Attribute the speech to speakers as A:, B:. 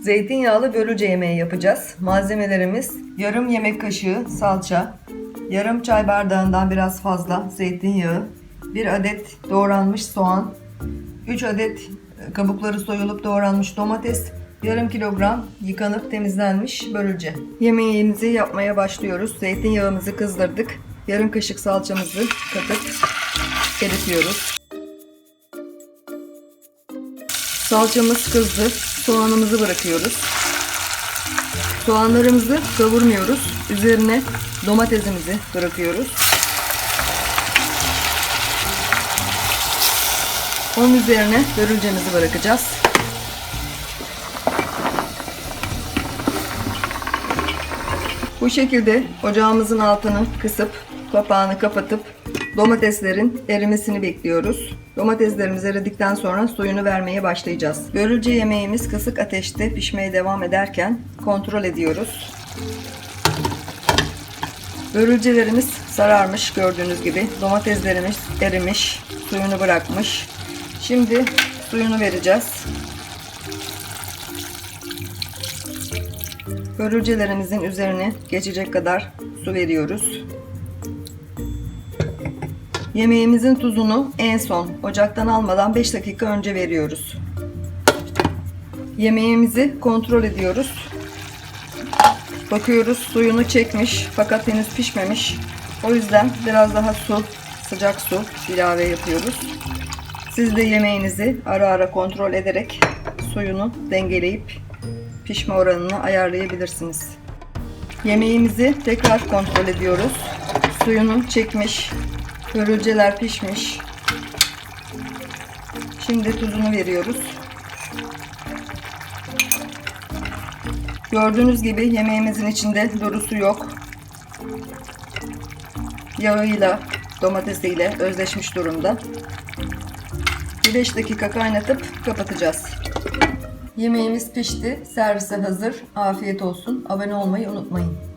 A: Zeytinyağlı börülce yemeği yapacağız. Malzemelerimiz yarım yemek kaşığı salça, yarım çay bardağından biraz fazla zeytinyağı, bir adet doğranmış soğan, 3 adet kabukları soyulup doğranmış domates, yarım kilogram yıkanıp temizlenmiş börülce. Yemeğimizi yapmaya başlıyoruz. Zeytinyağımızı kızdırdık. Yarım kaşık salçamızı katıp eritiyoruz. Salçamız kızdı. Soğanımızı bırakıyoruz. Soğanlarımızı kavurmuyoruz. Üzerine domatesimizi bırakıyoruz. Onun üzerine börülcemizi bırakacağız. Bu şekilde ocağımızın altını kısıp kapağını kapatıp domateslerin erimesini bekliyoruz. Domateslerimiz eridikten sonra suyunu vermeye başlayacağız. Börülce yemeğimiz kısık ateşte pişmeye devam ederken kontrol ediyoruz. Börülcelerimiz sararmış gördüğünüz gibi. Domateslerimiz erimiş, suyunu bırakmış. Şimdi suyunu vereceğiz. Börülcelerimizin üzerine geçecek kadar su veriyoruz. Yemeğimizin tuzunu en son ocaktan almadan 5 dakika önce veriyoruz. Yemeğimizi kontrol ediyoruz. Bakıyoruz suyunu çekmiş fakat henüz pişmemiş. O yüzden biraz daha su, sıcak su ilave yapıyoruz. Siz de yemeğinizi ara ara kontrol ederek suyunu dengeleyip pişme oranını ayarlayabilirsiniz. Yemeğimizi tekrar kontrol ediyoruz. Suyunu çekmiş, börülceler pişmiş. Şimdi tuzunu veriyoruz. Gördüğünüz gibi yemeğimizin içinde durusu yok. Yağıyla, domatesiyle özleşmiş durumda. Bir 5 dakika kaynatıp kapatacağız. Yemeğimiz pişti. Servise hazır. Afiyet olsun. Abone olmayı unutmayın.